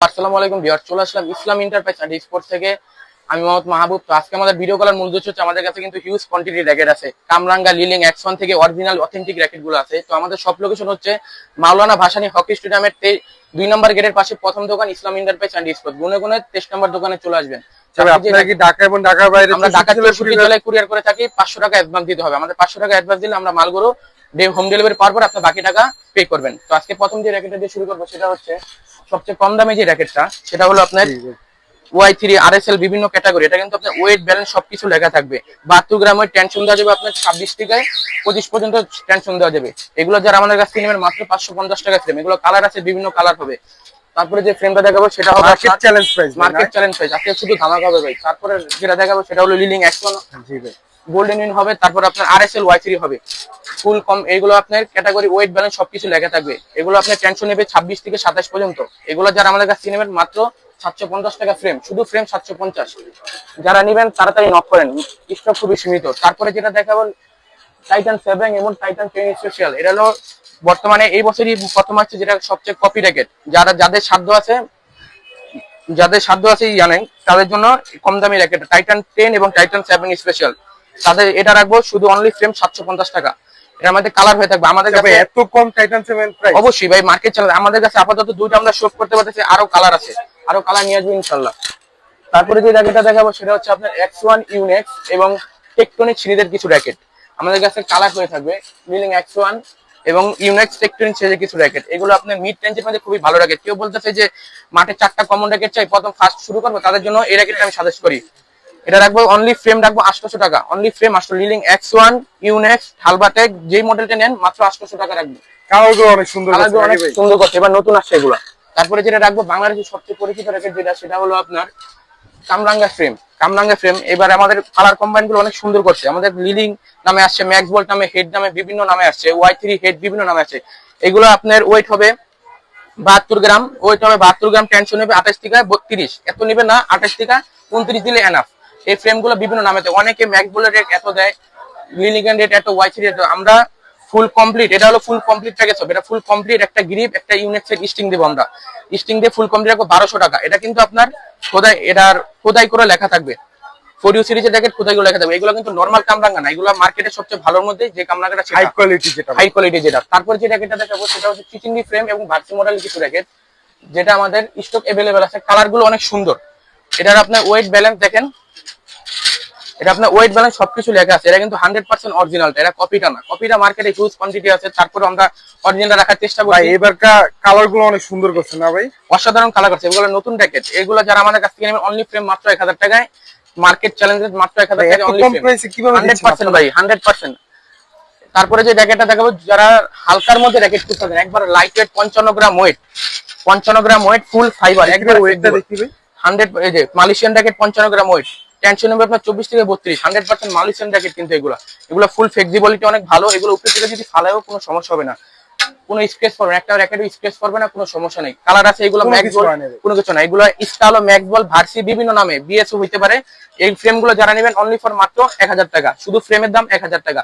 আসসালামু আলাইকুম বিয়ার চলে আসলাম ইসলাম ইন্টারপ্রাইজ অ্যান্ড স্পোর্টস থেকে। আমি মোহাম্মদ মাহবুব। তো আজকে আমাদের ভিডিও করার মূল হচ্ছে আমাদের কাছে কিন্তু হিউজ কোয়ান্টিটি র্যাকেট আছে। কামরাঙ্গা লিলিং এক্সন থেকে অরিজিনাল অথেন্টিক র্যাকেটগুলো আছে। তো আমাদের সব লোকেশন হচ্ছে মাওলানা ভাসানী হকি স্টেডিয়ামের দুই নম্বর গেটের পাশে প্রথম দোকান ইসলাম ইন্টারপ্রাইজ অ্যান্ড স্পোর্টস গুনে গুনে তেইশ নম্বর দোকানে চলে আসবেন। ঢাকা এবং ঢাকার বাইরে আমরা ঢাকা কুরিয়ার- জেলায় কুরিয়ার করে থাকি পাঁচশো টাকা অ্যাডভান্স দিতে হবে। আমাদের পাঁচশো টাকা অ্যাডভান্স দিলে আমরা মালগুলো হোম ডেলিভারি পাওয়ার পর আপনার বাকি টাকা পে করবেন। তো আজকে প্রথম যে র্যাকেটটা দিয়ে শুরু করব সেটা হচ্ছে সবচেয়ে কম দামে যে র্যাকেটটা সেটা হলো আপনার। Y three R S L বিভিন্ন ক্যাটাগরি এটা কিন্তু আপনার ওয়েট ব্যালেন্স সবকিছু লেখা থাকবে। বাহাত্তর গ্রামের টেনশন দেওয়া যাবে আপনার ছাব্বিশ থেকে পঁচিশ পর্যন্ত টেনশন দেওয়া যাবে। এগুলো যারা আমাদের কাছ থেকে নেবেন মাত্র পাঁচশো পঞ্চাশ টাকা ফ্রেম এগুলো কালার আছে বিভিন্ন কালার হবে। তারপরে যে ফ্রেমটা দেখাবো সেটা হবে market challenge price market challenge price আজকে শুধু ধামাকা হবে ভাই। তারপরে যেটা দেখাবো সেটা হলো লিলিং অ্যাকশন জি ভাই। গোল্ডেন ইন হবে, তারপর আপনার R S L Y three হবে। ফুল কম এগুলো আপনার ক্যাটাগরি ওয়েট ব্যালেন্স সবকিছু লেখা থাকবে। এগুলো আপনার টেনশন নেবে ছাব্বিশ থেকে সাতাশ পর্যন্ত। এগুলো যারা আমাদের কাছে নেবেন মাত্র সাতশো পঞ্চাশ টাকা ফ্রেম শুধু ফ্রেম সাতশো পঞ্চাশ। যারা নেবেন, তাড়াতাড়ি নক করেন। স্টক খুবই সীমিত। তারপরে যেটা দেখাবো টাইটান সেভেন এবং টাইটান টেন স্পেশাল এটা হলো বর্তমানে এই বছরই প্রথম আসছে যেটা সবচেয়ে কপি র্যাকেট যারা যাদের সাধ্য আছে, যাদের সাধ্য আছে জানেন তাদের জন্য কম দামি র্যাকেট টাইটান টেন এবং টাইটান সেভেন স্পেশাল তাদের এটা রাখব শুধু অনলি ফ্রেম সাতশো পঞ্চাশ টাকা। এটার মধ্যে কালার হয়ে থাকবে। আমাদের কাছে এত কম টাইটান প্রাইস অবশ্যই ভাই মার্কেট চ্যানেল আমাদের কাছে আপাতত দুইটা আমরা শো করতে পারতেছি আরও কালার আছে। আরও কালার নিয়ে আসব তারপরে যে র্যাকেটটা দেখাবো সেটা হচ্ছে আপনার এক্স ওয়ান ইউনেক্স এবং টেকটনিক সিরিজের কিছু র্যাকেট আমাদের কাছে কালার হয়ে থাকবে মিলিং এক্স ওয়ান এবং ইউনেক্স টেকটনিক সিরিজের কিছু র্যাকেট এগুলো আপনার মিড রেঞ্জের মধ্যে খুবই ভালো র্যাকেট কেউ বলতেছে যে মাঠে চারটা কমন র্যাকেট চাই প্রথম ফার্স্ট শুরু করব তাদের জন্য এই র্যাকেটটা আমি সাজেস্ট করি। এটা রাখব অনলি ফ্রেম রাখব আটশোশো টাকা। অনলি ফ্রেম আটশো লিলিং এক্স ওয়ান ইউনেক্স হালবাটেক যেই মডেলটা নেন মাত্র আটশোশো টাকা রাখব। কালার অনেক সুন্দর অনেক সুন্দর করছে। এবার নতুন আসছে এগুলো। তারপরে যেটা রাখব বাংলাদেশের সবচেয়ে পরিচিত যেটা সেটা হলো আপনার কামরাঙ্গা ফ্রেম কামরাঙ্গা ফ্রেম এবার আমাদের কালার কম্বাইনগুলো অনেক সুন্দর করছে। আমাদের লিলিং নামে আসছে ম্যাক্স নামে হেড নামে বিভিন্ন নামে আসছে ওয়াই থ্রি হেড বিভিন্ন নামে আছে এগুলো আপনার ওয়েট হবে বাহাত্তর গ্রাম। ওয়েট হবে বাহাত্তর গ্রাম টেনশন নেবে আঠাশ থেকে বত্রিশ। এত নেবে না আঠাশ থেকে উনত্রিশ দিলে এনাফ এই ফ্রেমগুলো বিভিন্ন নামে দেয়। অনেকে ম্যাক্স বলের রেট এত দেয় লিলিগান রেট এত ওয়াই থ্রি এত। আমরা ফুল কমপ্লিট এটা হলো ফুল কমপ্লিট প্যাকেজ হবে। এটা ফুল কমপ্লিট একটা গ্রিপ একটা ইউনিট সেট স্টিং দেবো আমরা। স্টিং দিয়ে ফুল কমপ্লিট রাখব বারোশো টাকা। এটা কিন্তু আপনার খোদাই এটার খোদাই করে লেখা থাকবে। ফোরিও সিরিজের জ্যাকেট খোদাই করে লেখা থাকবে। এগুলো কিন্তু নর্মাল কামরাঙ্গা না। এগুলো মার্কেটের সবচেয়ে ভালোর মধ্যে যে কামরাঙ্গাটা হাই কোয়ালিটি যেটা হাই কোয়ালিটি যেটা। তারপর যে র্যাকেটটা দেখাবো সেটা হচ্ছে চিচিন্ডি ফ্রেম এবং ভার্সি মডেল কিছু র্যাকেট যেটা আমাদের স্টক অ্যাভেলেবেল আছে। কালারগুলো অনেক সুন্দর। এটার আপনার ওয়েট ব্যালেন্স দেখেন এটা আপনার ওয়েট ব্যালেন্স সবকিছু লেখা আছে। এটা কিন্তু হান্ড্রেড পার্সেন্ট অরিজিনালটা এটা কপিটা না। কপিটা মার্কেটে হিউজ কোয়ান্টিটি আছে। তারপরে আমরা অরিজিনাল রাখার চেষ্টা করি এবার কালারগুলো অনেক সুন্দর করছে না ভাই? অসাধারণ কালার করছে। এগুলো নতুন র্যাকেট এগুলো যারা আমাদের কাছ থেকে নেবেন অনলি ফ্রেম মাত্র এক হাজার টাকায়। মার্কেট চ্যালেঞ্জের মাত্র এক হাজার অনলি ফ্রেম হান্ড্রেড পার্সেন্ট ভাই হান্ড্রেড পার্সেন্ট তারপরে যে র্যাকেটটা দেখাবো যারা হালকার মধ্যে র্যাকেট থাকেন একবার লাইট ওয়েট পঞ্চান্ন গ্রাম ওয়েট পঞ্চান্ন গ্রাম ওয়েট ফুল ফাইবার একবার ওয়েটটা দেখি ভাই। হান্ড্রেড এই যে মালয়েশিয়ান র্যাকেট পঞ্চান্ন গ্রাম ওয়েট টেনশন নেবে আপনার চব্বিশ থেকে বত্রিশ হান্ড্রেড পার্সেন্ট মালয়েশিয়ান জ্যাকেট কিন্তু এগুলো। এগুলো ফুল ফ্লেক্সিবিলিটি অনেক ভালো এগুলো উপরে থেকে যদি ফালায়ও কোনো সমস্যা হবে না। কোনো স্ক্রেচ পড়বে না একটা র্যাকেট স্ক্রেচ পড়বে না কোনো সমস্যা নেই। কালার আছে এগুলো কোনো ম্যাক্স কিছু বল না রে। কোনো কিছু না এগুলো স্টাল ম্যাক্স বল ভার্সি বিভিন্ন নামে বিএসও হইতে পারে। এই ফ্রেমগুলো যারা নেবেন অনলি ফর মাত্র এক হাজার টাকা। শুধু ফ্রেমের দাম এক হাজার টাকা।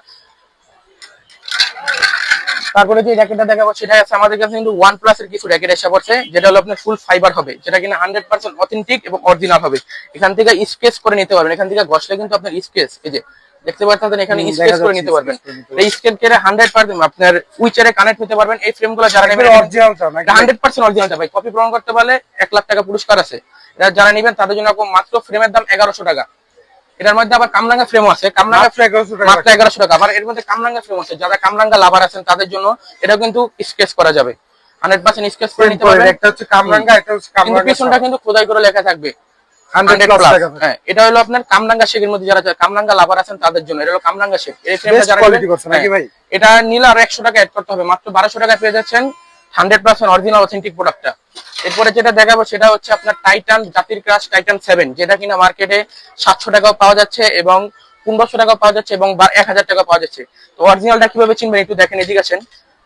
তারপরে যে র্যাকেটটা দেখাবো সেটা আছে আমাদের কাছে কিন্তু ওয়ান প্লাস এর কিছু র্যাকেট এসে পড়ছে যেটা হলো আপনার ফুল ফাইবার হবে যেটা কিনা হান্ড্রেড পার্সেন্ট অথেন্টিক এবং অরিজিনাল হবে। এখান থেকে স্কেচ করে নিতে পারবেন এখান থেকে ঘষলে কিন্তু আপনার স্কেচ এই যে দেখতে পাচ্ছেন এখানে স্কেচ করে নিতে পারবেন। এই স্কেচ করে আপনার উইচারে কানেক্ট হতে পারবেন এই ফ্রেমগুলো যারা নেবেন অরিজিনালটা নাকি? ভাই? হান্ড্রেড পার্সেন্ট অরিজিনাল ভাই। কপি প্রমাণ করতে পারলে এক লাখ টাকা পুরস্কার আছে। যারা নেবেন তাদের জন্য মাত্র ফ্রেমের দাম এগারোশো টাকা। এটার মধ্যে আবার কামরাঙ্গা ফ্রেমও আছে। কামরাঙ্গা মাত্র 1100 মাত্র এগারোশো টাকা। আবার এর মধ্যে কামরাঙ্গা ফ্রেম আছে। যারা কামরাঙ্গা লাভার আছেন তাদের জন্য এটাও কিন্তু স্কেচ করা যাবে। হান্ড্রেড পার্সেন্ট স্কেচ করে নিতে পারবেন। একটা হচ্ছে কামরাঙ্গা একটা হচ্ছে কামরাঙ্গা পিছনটা কিন্তু খোদাই করে লেখা থাকবে। 100 100 plus plus টাকা থাকবে। হ্যাঁ এটা হলো আপনার কামরাঙ্গা শেখের মধ্যে যারা কামরাঙ্গা লাভার আছেন তাদের জন্য। এটা হলো কামরাঙ্গা শেখ হ্যাঁ, ভাই? এটা নিলে আর একশো টাকা অ্যাড করতে হবে। মাত্র বারোশো টাকা পেয়ে যাচ্ছেন হান্ড্রেড পার্সেন্ট অরিজিনাল অথেন্টিক প্রোডাক্টটা এরপরে যেটা দেখাবো সেটা হচ্ছে আপনার টাইটান জাতির ক্রাশ টাইটান সেভেন যেটা কিনা মার্কেটে সাতশো টাকাও পাওয়া যাচ্ছে এবং পনেরোশো টাকা পাওয়া যাচ্ছে এবং এক হাজার টাকা পাওয়া যাচ্ছে। তো অরিজিনালটা কীভাবে চিনবেন একটু দেখেন এদিকে আছেন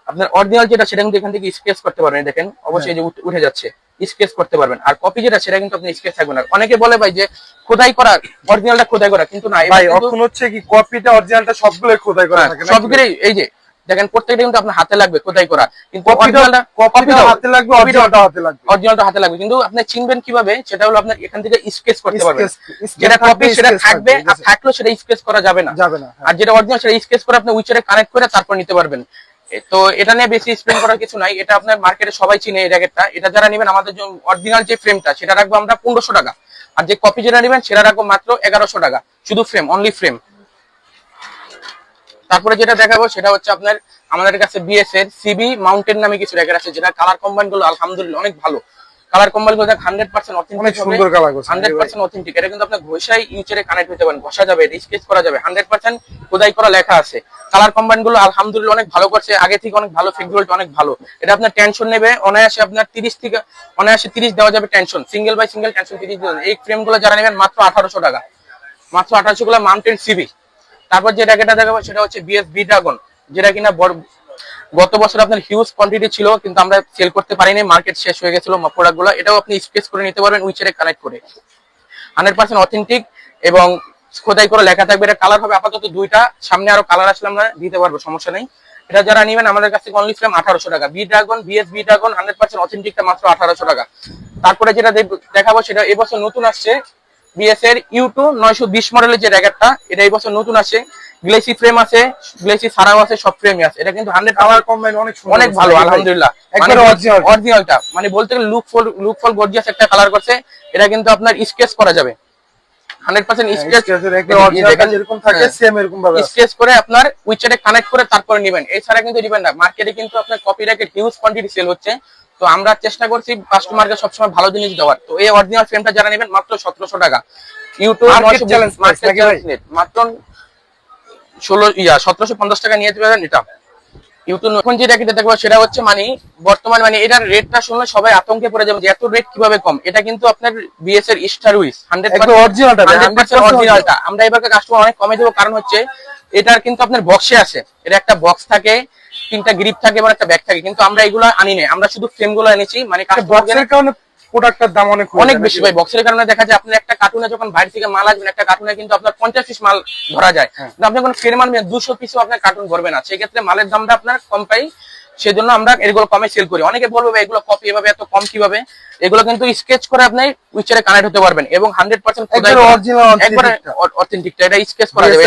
আপনার অরিজিনাল যেটা সেটা কিন্তু এখান থেকে স্কেচ করতে পারবেন দেখেন অবশ্যই যে উঠে- যাচ্ছে। স্কেচ করতে পারবেন। আর কপি যেটা সেটা কিন্তু আপনি স্কেচ থাকবে না। অনেকে বলে ভাই যে খোদাই করা অরিজিনালটা খোদাই করা কিন্তু না ভাই এখন হচ্ছে কি কপিটা অরিজিনালটা সবগুলো খোদাই করা হ্যাঁ, থাকে? সবগুলোই এই যে দেখেন প্রত্যেকটা কিন্তু আপনার হাতে লাগবে খোদাই করা? কিন্তু হাতে লাগবে অরিজিনালটা হাতে লাগবে। অরিজিনালটা হাতে লাগবে। কিন্তু আপনি চিনবেন কীভাবে? সেটা হলো আপনার এখান থেকে স্কেচ করতে পারবেন। যেটা কপি সেটা থাকবে আর থাকলেও সেটা স্কেচ করা যাবে না। যাবে না হ্যাঁ। আর যেটা অরিজিনাল সেটা স্কেচ করে আপনি উইচারে কানেক্ট করে তারপর নিতে পারবেন। তো এটা নিয়ে বেশি এক্সপ্লেন করার কিছু নাই। এটা আপনার মার্কেটে সবাই চিনে এই র্যাকেটটা এটা যারা নেবেন আমাদের যে অরিজিনাল যে ফ্রেমটা সেটা রাখব আমরা পনেরোশো টাকা। আর যে কপি যেটা নেবেন সেটা রাখব মাত্র এগারোশো টাকা। শুধু ফ্রেম অনলি ফ্রেম তারপরে যেটা দেখাবো সেটা হচ্ছে আপনার আমাদের কাছে বিএস এর সিবি মাউন্টেন নামে কিছু র্যাকেট আছে যেটা কালার কম্বাইনগুলো আলহামদুলিল্লাহ অনেক ভালো। কালার কম্বাইনগুলো হান্ড্রেড পার্সেন্ট অনেক সুন্দর কালার হান্ড্রেড পার্সেন্ট অথেন্টিক এটা কিন্তু আপনার ঘষাই ইউচারে কানেক্ট হতে পারেন ঘষা যাবে স্কেচ করা যাবে হান্ড্রেড পার্সেন্ট খোদাই করা লেখা আছে। কালার কম্বাইনগুলো আলহামদুলিল্লাহ অনেক ভালো করছে আগে থেকে অনেক ভালো ফিগুরটা অনেক ভালো। এটা আপনার টেনশন নেবে অনায়াসে আপনার তিরিশ থেকে অনায়াসে তিরিশ দেওয়া যাবে tension single by single tension তিরিশ দেবেন এই ফ্রেমগুলো যারা নেবেন মাত্র আঠারোশো টাকা। মাত্র আঠারোশো গুলো মাউন্টেন সিবি তারপর যে র্যাকেটটা দেখাবো সেটা হচ্ছে বিএস বি ড্রাগন যেটা কিনা গত বছর আপনার হিউজ কোয়ান্টিটি ছিল, কিন্তু আমরা সেল করতে পারিনি মার্কেট শেষ হয়ে গেছিল প্রোডাক্টগুলো, এটাও আপনি স্পেস করে নিতে পারবেন উইচারে কানেক্ট করে। হান্ড্রেড পার্সেন্ট অথেন্টিক এবং খোদাই করে লেখা থাকবে, এটা কালার হবে আপাতত দুইটা, সামনে আরও কালার আসলে আমরা দিতে পারব, সমস্যা নেই। এটা যারা নেবেন, আমাদের কাছে অনলি ফ্রেম আঠারোশো টাকা। B dragon BS B dragon hundred percent অথেন্টিকটা মাত্র আঠারোশো টাকা। তারপরে যেটা দেখ- দেখাবো সেটা, এবছর নতুন আসছে বিএস এর ইউ টু নয়শো বিশ মডেলের যে র্যাকেটটা এটা এই বছর নতুন আসে। গ্লেসি ফ্রেম আছে গ্লেসি ছাড়াও আছে সব ফ্রেমই আছে। এটা কিন্তু হান্ড্রেড কালার কম্বাইন অনেক অনেক ভালো আলহামদুলিল্লাহ। একবারে অরিজিনাল অরিজিনালটা মানে বলতে গেলে look full look full gorgeous একটা কালার করছে। এটা কিন্তু আপনার স্কেচ করা যাবে। হান্ড্রেড পার্সেন্ট স্কেচ একবারে যেরকম থাকে হ্যাঁ। সেম এরকম ভাবে। স্কেচ করে আপনার উইচারে কানেক্ট করে তারপরে নেবেন। এছাড়া কিন্তু নেবেন না। মার্কেটে কিন্তু আপনার copy racket huge quantity sale হচ্ছে। তো আমরা চেষ্টা করছি কাস্টমারকে সবসময় ভালো জিনিস দেওয়ার। তো এই অরিজিনাল ফ্রেমটা যারা নেবেন মাত্র সতেরোশো টাকা। ইউটিউব? মাত্র ষোলো ইয়া সতেরোশো পঞ্চাশ টাকা নিয়ে এটা। ইউটিউব এখন যে র্যাকেটে দেখব সেটা হচ্ছে মানে বর্তমান মানে এটার রেটটা শুনলে সবাই আতঙ্কে পড়ে যাবে যে এত রেট কীভাবে কম? এটা কিন্তু আপনার বিএস এর স্টার উইস হান্ড্রেড একদম অরিজিনালটা ভাই, 100% 100% অরিজিনালটা আমরা এবার কাস্টমার অনেক কমে দেবো কারণ হচ্ছে এটার কিন্তু আপনার বক্সে আছে। এটা একটা বক্স থাকে তিনটা গ্রিপ থাকে এবং একটা ব্যাগ থাকে। কিন্তু আমরা এগুলো আনি নাই। আমরা শুধু ফ্রেমগুলো এনেছি মানে customer বক্সের কারণে প্রোডাক্টটার দাম অনেক অনেক বেশি ভাই। বক্সের কারণে দেখা যায় আপনার একটা কার্টুনে যখন বাইরে থেকে মাল আসবেন একটা কার্টুনে কিন্তু আপনার পঞ্চাশ পিস মাল ধরা যায়। হ্যাঁ। আপনি যখন ফ্রেম আনবেন দুশো পিসও আপনার কার্টুন ভরবে না। সেক্ষেত্রে মালের দামটা আপনার কম পাই। সেজন্য আমরা এগুলো কমে সেল করি। অনেকে বলব এগুলো কপি এভাবে এত কম কীভাবে? এগুলো কিন্তু স্কেচ করে আপনি উইচারে কানেক্ট হতে পারবেন এবং হান্ড্রেড পার্সেন্ট। অথেন্টিকটা এটা স্কেচ করা যাবে?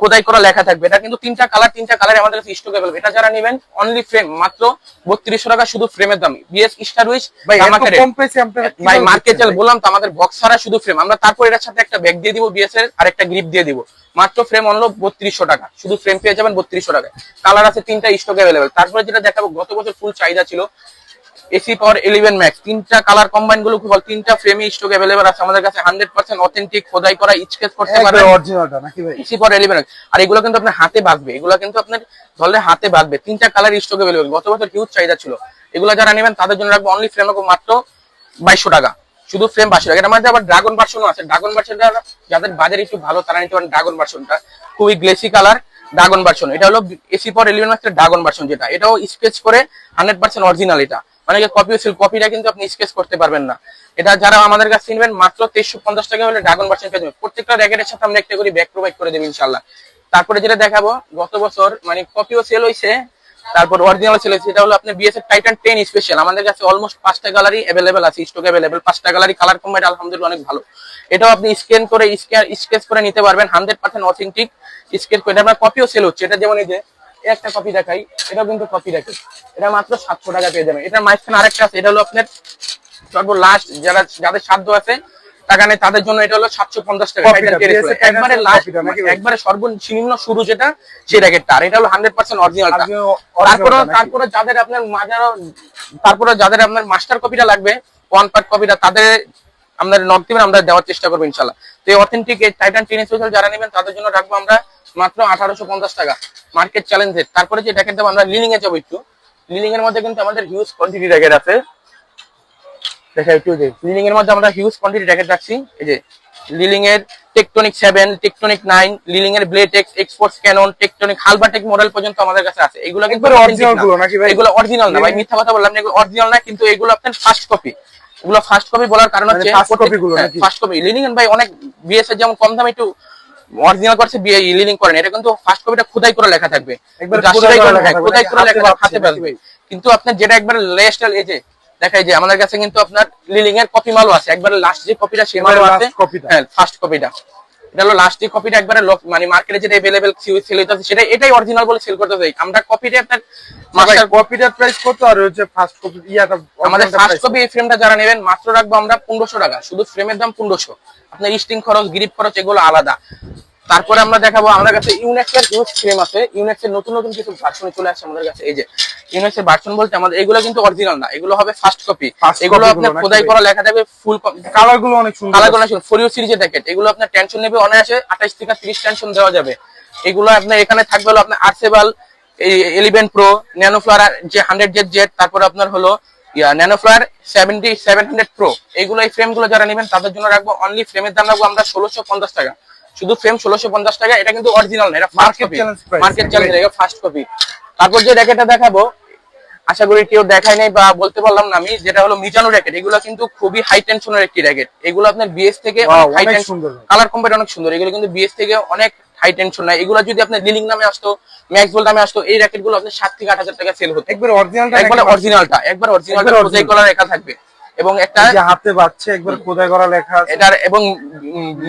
খোদাই করা লেখা থাকবে। এটা কিন্তু তিনটা কালার তিনটা কালার আমাদের কাছে স্টক অ্যাভেলেবল এটা যারা নেবেন অনলি ফ্রেম মাত্র বত্রিশশো টাকা শুধু ফ্রেমের দাম। বিএস স্টার উইচ ভাই মার্কেট? বললাম তো আমাদের বক্স ছাড়া শুধু ফ্রেম আমরা তারপর এটার সাথে একটা ব্যাগ দিয়ে দিব বিএস এর আর একটা গ্রিপ দিয়ে দিব। মাত্র ফ্রেম অনলো বত্রিশশো টাকা। শুধু ফ্রেম পেয়ে যাবেন বত্রিশশো টাকা কালার আছে তিনটা স্টক অ্যাভেলেবেল তারপরে যেটা দেখাবো গত বছর ফুল চাহিদা ছিল এসি পাওয়ার ইলেভেন ম্যাক্স তিনটা কালার কম্বাইনগুলো খুব তিনটা ফ্রেমে স্টক অ্যাভেলেবেল আছে আমাদের কাছে। হান্ড্রেড পার্সেন্ট অথেন্টিক খোদাই করা স্কেচ করতে একবারে পারবেন। অরিজিনালটা নাকি ভাই? ইসি পর এলিভেন আর এগুলো কিন্তু আপনার হাতে বাঁধবে এগুলো কিন্তু আপনার ধরলে হাতে বাঁধবে তিনটা কালার স্টক অ্যাভেলেবল গত বছর হিউজ চাহিদা ছিল। এগুলো যারা নেবেন তাদের জন্য রাখব অনলি ফ্রেম মাত্র বাইশশো টাকা। শুধু ফ্রেম টাকা। এটার মধ্যে আবার ড্রাগন ভার্সনও আছে। ড্রাগন ভার্সনটা যাদের বাজারে একটু ভালো তারা নিতে পারেন ড্রাগন ভার্সনটা খুবই গ্লেসি কালার ড্রাগন ভার্সন এটা হলো এসি পর এলিভেন ড্রাগন ভার্সন যেটা। এটাও স্কেচ করে হান্ড্রেড পার্সেন্ট অরিজিনাল এটা। মানে কপি ছিল কপিটা কিন্তু আপনি স্কেচ করতে পারবেন না। এটা যারা আমাদের কাছে কিনবেন, মাত্র তেইশশো পঞ্চাশ টাকা হলে ড্রাগন ভার্সন পেয়ে যাবেন। প্রত্যেকটা র্যাকেটের সাথে আমরা একটা করে ব্যাগ প্রোভাইড করে দেবো ইনশাল্লাহ তারপরে যেটা দেখাবো, গত বছর মানে কপিও সেল হয়েছে তারপর অরিজিনাল সেল হয়েছে এটা হলো আপনার বিএস এর টাইটান টেন স্পেশাল আমাদের কাছে অলমোস্ট পাঁচটা গ্যালারি অ্যাভেলেবেল আছে স্টক অ্যাভেলেবেল পাঁচটা গ্যালারি কালার কম্বাইন আলহামদুলিল্লাহ অনেক ভালো। এটাও আপনি স্ক্যান করে স্কেচ করে নিতে পারবেন হান্ড্রেড পার্সেন্ট অথেন্টিক স্কেচ করে আপনার কপিও সেল হচ্ছে। এটা যেমন এই যে একটা কপি দেখাই এটাও কিন্তু কপি রাখি এটা মাত্র সাতশো টাকা পেয়ে যাবেন। এটার মাঝখানে আরেকটা আছে এটা হলো আপনার সর্ব লাস্ট যারা যাদের সাধ্য আছে টাকা নেই তাদের জন্য এটা হলো সাতশো পঞ্চাশ টাকা। একবারে সর্বনিম্ন শুরু যেটা সেই র্যাকেটটা আর এটা হলো হান্ড্রেড পার্সেন্ট অরিজিনালটা আজকে তারপরে? তারপরে যাদের আপনার মাজারও তারপরে যাদের আপনার মাস্টার কপিটা লাগবে ওয়ান পার্ট কপিটা তাদের আপনার নক দিবেন আমরা দেওয়ার চেষ্টা করব ইনশাল্লাহ। তো এই অথেন্টিক এই টাইটান টেন স্পেশাল যারা নেবেন তাদের জন্য রাখব আমরা মাত্র আঠারোশো পঞ্চাশ টাকা। মার্কেট চ্যালেঞ্জের তারপরে যে র্যাকেট দেবো আমরা লিলিং এ যাব একটু। লিলিং এর মধ্যে কিন্তু আমাদের হিউজ কোয়ান্টিটি র্যাকেট আছে। দেখা একটু যে লিলিং এর মধ্যে আমরা হিউজ কোয়ান্টিটি র্যাকেট রাখছি। এই যে লিলিং এর Tectonic seven Tectonic nine LiNing এর blade X exports cannon Tectonic Halbertec model পর্যন্ত আমাদের কাছে আছে। এগুলো কিন্তু ভাই? এগুলো অরিজিনাল না ভাই মিথ্যা কথা বললাম না এগুলো অরিজিনাল না কিন্তু এগুলো আপনার ফার্স্ট কপি এগুলো ফার্স্ট কপি বলার কারণ মানে হচ্ছে গুলো ফার্স্ট কপি লিনিং ভাই অনেক বিএস এর যেমন কম দামে একটু অরিজিনাল করছে বিয়ে লিলিং করেন এটা কিন্তু ফার্স্ট কপিটা খোদাই করে লেখা থাকবে। খোদাই করা হ্যাঁ, লেখা হাতে নাকি? কিন্তু আপনার যেটা একবার লেস্ট এই যে দেখাই যে আমাদের কাছে কিন্তু আপনার লিলিং এর কপি মালও আছে। একবার লাস্ট যে কপিটা সে মালও আছে। হ্যাঁ ফার্স্ট কপিটা এটা হলো লাস্ট যে কপিটা একবারে লোক- মানে মার্কেটে যেটা अवेलेबल সেল হইতাছে সেটা এটাই অরিজিনাল বলে সেল করতে চাই আমরা কপিটা আপনার মাস্টার কপিটার প্রাইস কত আর হচ্ছে ফার্স্ট কপি ইয়াটা আমাদের original ফার্স্ট price কপি এই ফ্রেমটা যারা নেবেন মাত্র রাখবো আমরা পনেরোশো টাকা শুধু ফ্রেমের দাম পনেরোশো আপনার স্টিং খরচ গ্রিপ খরচ এগুলো আলাদা তারপরে আমরা দেখাবো আমাদের কাছে ইউনেক্স এর ইউজ ফ্রেম আছে। ইউনেক্স এর নতুন নতুন কিছু ভার্সন চলে আসছে আমাদের কাছে। এই যে ইউনেক্স এর ভার্সন বলতে আমাদের এগুলো কিন্তু অরিজিনাল না এগুলো হবে ফার্স্ট কপি এগুলো আপনার খোদাই করা লেখা থাকবে ফুল কালারগুলো অনেক সুন্দর কালার কোন ফর ইউ সিরিজের জ্যাকেট এগুলো আপনার টেনশন নেবে অনায়াসে। আঠাশ থেকে তিরিশ টেনশন দেওয়া যাবে। এগুলো আপনার এখানে থাকবে হলো আপনার আর্সেবাল এলিভেন প্রো ন্যানোফ্লার যে হান্ড্রেড জেড জেড তারপর আপনার হলো Nanoflare seventy seven hundred pro এইগুলো এই ফ্রেমগুলো যারা নেবেন তাদের জন্য রাখব অনলি ফ্রেমের দাম রাখব আমরা ষোলোশো পঞ্চাশ টাকা। শুধু ফ্রেম ষোলোশো পঞ্চাশ টাকা এটা কিন্তু অরিজিনাল না এটা ফার্স্ট কপি মার্কেট চ্যালেঞ্জ এটা ফার্স্ট কপি তারপর যে র্যাকেটটা দেখাবো আশা করি কেউ দেখায় নাই বা বলতে পারলাম না আমি যেটা হলো মিজানো র্যাকেট এগুলো কিন্তু খুবই হাই টেনশনের একটি র্যাকেট এগুলো আপনার বিএস থেকে হাই টেনশন কালার কম্পেট অনেক সুন্দর এগুলো কিন্তু বিএস থেকে অনেক হাই টেনশন নাই এগুলো যদি আপনার লিলিং নামে আসতো ম্যাক্স বল নামে আসতো এই র্যাকেটগুলো আপনার সাত থেকে আট হাজার টাকা সেল হতো। একবার অরিজিনালটা একবার অরিজিনালটা একবার অরিজিনালটা করা লেখা থাকবে। এবং একটা যে হাতে বাড়ছে একবার খোদাই করা লেখা এটার এবং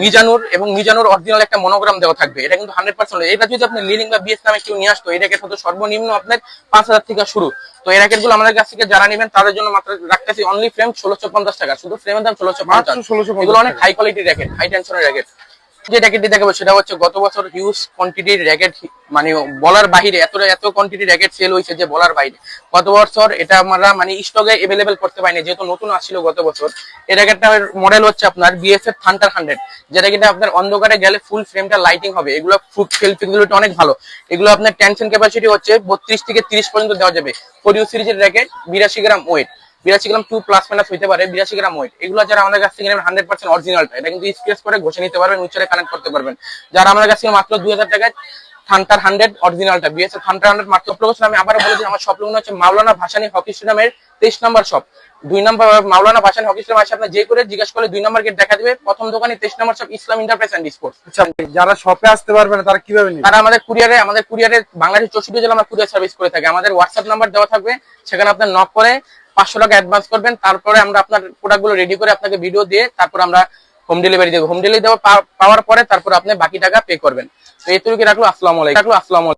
মিজানুর এবং মিজানুর অরিজিনাল একটা মনোগ্রাম দেওয়া থাকবে। এটা কিন্তু হান্ড্রেড পার্সেন্ট এটা যদি আপনি লিলিং বা বিএস নামে কেউ নিয়ে আসতো এই র্যাকেট হতো সর্বনিম্ন আপনার পাঁচ হাজার থেকে শুরু। তো এই র্যাকেটগুলো আমাদের কাছ থেকে যারা নেবেন তাদের জন্য মাত্র রাখতেছি অনলি ফ্রেম ষোলোশো পঞ্চাশ টাকা। শুধু ফ্রেমের দাম ষোলোশো পঞ্চাশ। 1650 এগুলো অনেক হাই কোয়ালিটির র্যাকেট হাই টেনশনের র্যাকেট যে র্যাকেটটি দেখাবো সেটা হচ্ছে গত বছর হিউজ কোয়ান্টিটির র্যাকেট মানে বলার বাহিরে এত এত কোয়ান্টিটি র্যাকেট সেল হয়েছে যে বলার বাইরে। গত বছর এটা আমরা মানে স্টকে এভেলেবেল করতে পারিনি, যেহেতু নতুন আসছিল গত বছর। এই র্যাকেটটার মডেল হচ্ছে আপনার বিএসএফ থান্টার হান্ড্রেড যেটা কিন্তু আপনার অন্ধকারে গেলে ফুল ফ্রেমটা লাইটিং হবে। এগুলো ফুল ফিজিবিলিটি অনেক ভালো। এগুলো আপনার টেনশন ক্যাপাসিটি হচ্ছে বত্রিশ থেকে তিরিশ পর্যন্ত দেওয়া যাবে। ফোরিও সিরিজের র্যাকেট বিরাশি গ্রাম ওয়েট বিরাশি গ্রাম টু প্লাস মাইনাস হইতে পারে বিরাশি গ্রাম ওয়েট এগুলো যারা আমাদের কাছ থেকে নেবেন হান্ড্রেড পার্সেন্ট অরিজিনালটা এটা কিন্তু স্ক্রেচ করে ঘষে নিতে পারবেন উচ্চারে কানেক্ট করতে পারবেন। যারা আমাদের কাছ থেকে মাত্র দুই হাজার টাকায় থান্টার হান্ড্রেড অরিজিনালটা বিএসএ থান্টার হান্ড্রেড মাত্র প্রকাশ আমি আবারও বলে দিই আমার শপ লোন হচ্ছে মাওলানা ভাসানী হকি স্টেডিয়ামের তেইশ নম্বর শপ দুই নম্বর মাওলানা ভাসানী হকি স্টেডিয়াম আসে আপনার যে করে জিজ্ঞাসা করলে দুই নম্বর গেট দেখা দেবে। প্রথম দোকানে তেইশ নম্বর shop Islam enterprise and sports যারা শপে আসতে পারবে না তারা কীভাবে তারা আমাদের কুরিয়ারে আমাদের কুরিয়ারে বাংলাদেশ চৌষট্টি জেলা আমরা কুরিয়ার সার্ভিস করে থাকি। আমাদের হোয়াটসঅ্যাপ নাম্বার দেওয়া থাকবে সেখানে আপনার নক করে পাঁচশো টাকা অ্যাডভান্স করবেন, তারপরে আমরা আপনার প্রোডাক্টগুলো রেডি করে আপনাকে ভিডিও দিয়ে তারপর আমরা হোম ডেলিভারি দেবো। হোম ডেলিভারি দেওয়া পাওয়ার পরে তারপর আপনি বাকি টাকা পে করবেন। তো এই তরিকে রাখল, আসসালামু আলাইকুম। রাখল, আসসালামু